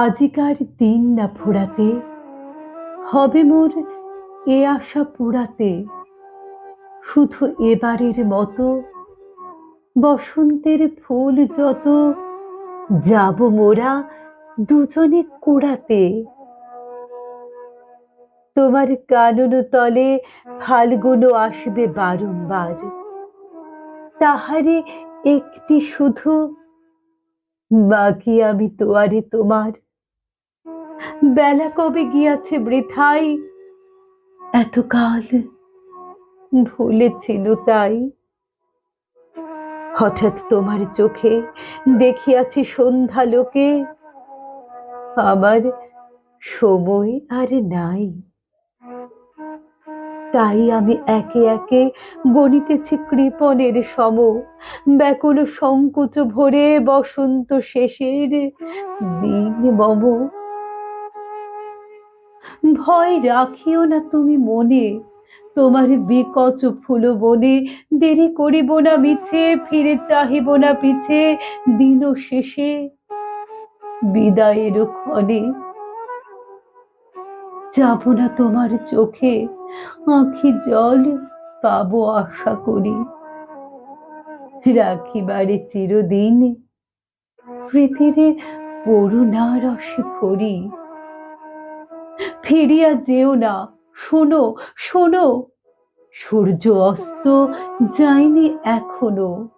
আজিকার দিন না ফুরাতে, হবে মোর এ আশা পুরাতে। শুধু এবারের মতো বসন্তের ফুল যত, যাব মোরা দুজনে কুড়াতে। তোমার কানন তলে ফাল্গুন আসবে বারংবার। তাহারে একটি শুধু বাকি আমি তোয়ারে তোমার। বেলা কবে গিয়াছে বৃথাই? এতকাল ভুলেছিল তাই। হঠাৎ তোমার চোখে দেখিয়াছি সন্ধ্যা লোকে। আমার সময় আর নাই। তাই আমি একে একে গণিতেছি কৃপণের সম। ব্যাকুল সংকোচ ভরে বসন্ত শেষের দিন মম। ভয় রাখিও না তুমি মনে, তোমার বিকচ ফুল বনে দেরি করিব না মিছে, ফিরে চাহিব না পিছে দিন শেষে। বিদায়ের ক্ষণে যাব না তোমার চোখে। আঁখি জল পাবো আশা করি। রাখিবারে চিরদিন প্রীতিরে করুণা রসে ফিরিয়া যেও না, শোনো শোনো, সূর্য অস্ত যায়নি এখনও।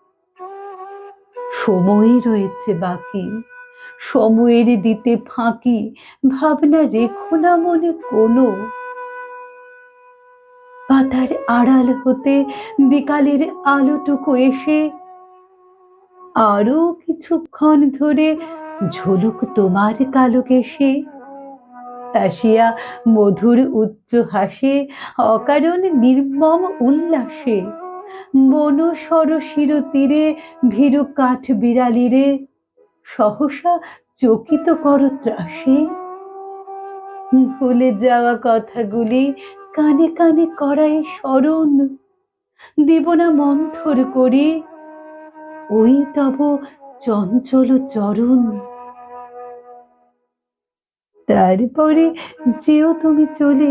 সময় রয়েছে বাকি। সময়ের দিতে ফাঁকি, ভাবনা রেখো না মনে কোনো। পাতার আড়াল হতে বিকালের আলোটুকু এসে আরও কিছুক্ষণ ধরে ঝলুক তোমার কালো কেশে। হাসিয়া মধুর উচ্চ হাসে, অকারণ নির্মম উল্লাসে। মন সরশির তীরে ভীরু কাঠ বিড়ালিরে সহসা চকিত কর ত্রাসে ভুলে যাওয়া কথাগুলি কানে কানে করাই স্মরণ। দিব না মন্থর করি, ওই তব চঞ্চল চরণ। তারপরে যেও তুমি চলে,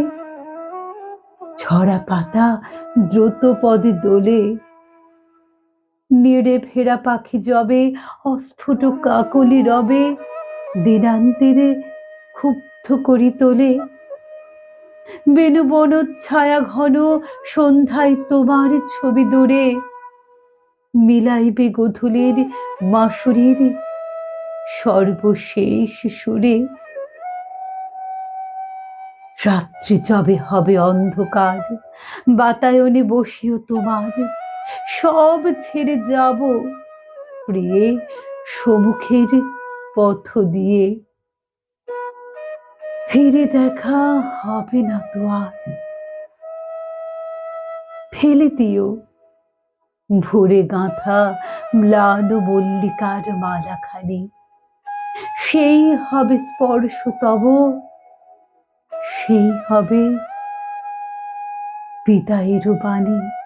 ছড়া পাতা দ্রুত পদে দোলে। নেড়ে ফেরা পাখি জবে, অস্ফুট কাকলি রবে, দিনান্তেরে ক্ষুব্ধ করি তোলে। বেনু বন ছায়া ঘন, সন্ধ্যায় তোমার ছবি দূরে। মিলাইবে গধূলির মাসুরির সর্বশেষ সুরে। রাত্রি যবে হবে অন্ধকার, বাতায়নে বসিও তোমার সব ছেড়ে যাব প্রিয়ে সম্মুখের পথ দিয়ে। ফিরে দেখা হবে না তো আর। ফেলে দিও। ভোরে গাঁথা ম্লান মল্লিকার মালাখানি। সেই হবে স্পর্শ তব, সেই হবে বিদায়ের বাণী।